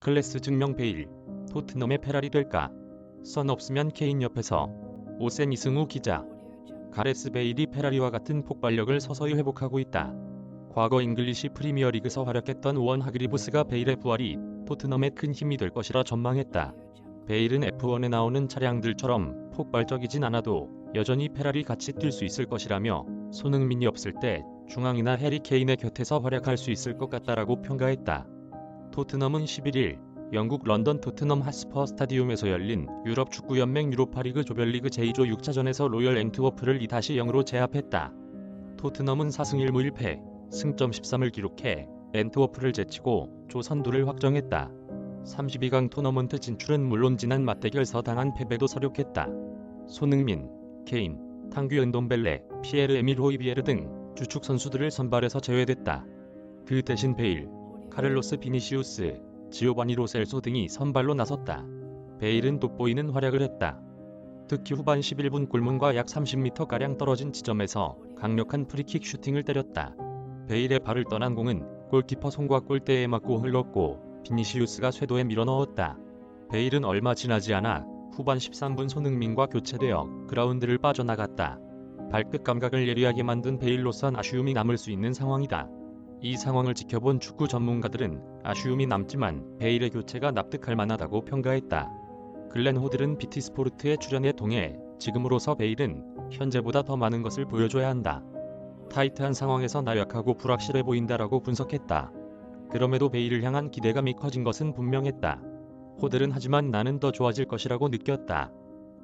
클래스 증명 베일. 토트넘의 페라리 될까? 선 없으면 케인 옆에서. 오센 이승우 기자. 가레스 베일이 페라리와 같은 폭발력을 서서히 회복하고 있다. 과거 잉글리시 프리미어리그에서 활약했던 원 하그리브스가 베일의 부활이 토트넘에 큰 힘이 될 것이라 전망했다. 베일은 F1에 나오는 차량들처럼 폭발적이진 않아도 여전히 페라리 같이 뛸 수 있을 것이라며 손흥민이 없을 때 중앙이나 해리 케인의 곁에서 활약할 수 있을 것 같다라고 평가했다. 토트넘은 11일 영국 런던 토트넘 하스퍼 스타디움에서 열린 유럽 축구연맹 유로파리그 조별리그 제2조 6차전에서 로열 앵트워프를 2-0으로 제압했다. 토트넘은 4승 1무 1패, 승점 13을 기록해 앤트워프를 제치고 조 선두를 확정했다. 32강 토너먼트 진출은 물론 지난 맞대결서 당한 패배도 서력했다. 손흥민, 케인, 탕규 은돔벨레, 피에르 에밀 호이비에르 등 주축 선수들을 선발해서 제외됐다. 그 대신 베일, 카를로스 비니시우스, 지오바니 로셀소 등이 선발로 나섰다. 베일은 돋보이는 활약을 했다. 특히 후반 11분 골문과 약 30m가량 떨어진 지점에서 강력한 프리킥 슈팅을 때렸다. 베일의 발을 떠난 공은 골키퍼 손과 골대에 맞고 흘렀고 비니시우스가 쇄도에 밀어넣었다. 베일은 얼마 지나지 않아 후반 13분 손흥민과 교체되어 그라운드를 빠져나갔다. 발끝 감각을 예리하게 만든 베일로선 아쉬움이 남을 수 있는 상황이다. 이 상황을 지켜본 축구 전문가들은 아쉬움이 남지만 베일의 교체가 납득할 만하다고 평가했다. 글렌 호들은 BT 스포르트의 출연에 동해 지금으로서 베일은 현재보다 더 많은 것을 보여줘야 한다. 타이트한 상황에서 나약하고 불확실해 보인다라고 분석했다. 그럼에도 베일을 향한 기대감이 커진 것은 분명했다. 호들은 하지만 나는 더 좋아질 것이라고 느꼈다.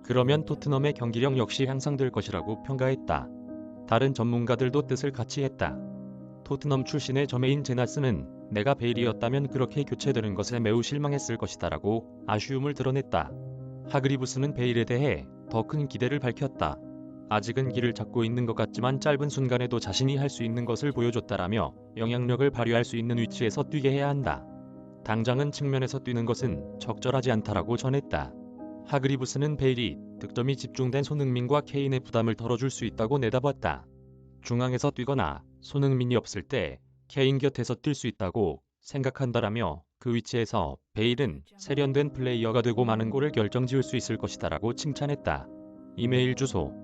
그러면 토트넘의 경기력 역시 향상될 것이라고 평가했다. 다른 전문가들도 뜻을 같이 했다. 토트넘 출신의 저메인 제나스는 내가 베일이었다면 그렇게 교체되는 것에 매우 실망했을 것이다라고 아쉬움을 드러냈다. 하그리부스는 베일에 대해 더 큰 기대를 밝혔다. 아직은 길을 찾고 있는 것 같지만 짧은 순간에도 자신이 할 수 있는 것을 보여줬다라며 영향력을 발휘할 수 있는 위치에서 뛰게 해야 한다. 당장은 측면에서 뛰는 것은 적절하지 않다라고 전했다. 하그리부스는 베일이 득점이 집중된 손흥민과 케인의 부담을 덜어줄 수 있다고 내다봤다. 중앙에서 뛰거나 손흥민이 없을 때 케인 곁에서 뛸 수 있다고 생각한다라며 그 위치에서 베일은 세련된 플레이어가 되고 많은 골을 결정지을 수 있을 것이다라고 칭찬했다. 이메일 주소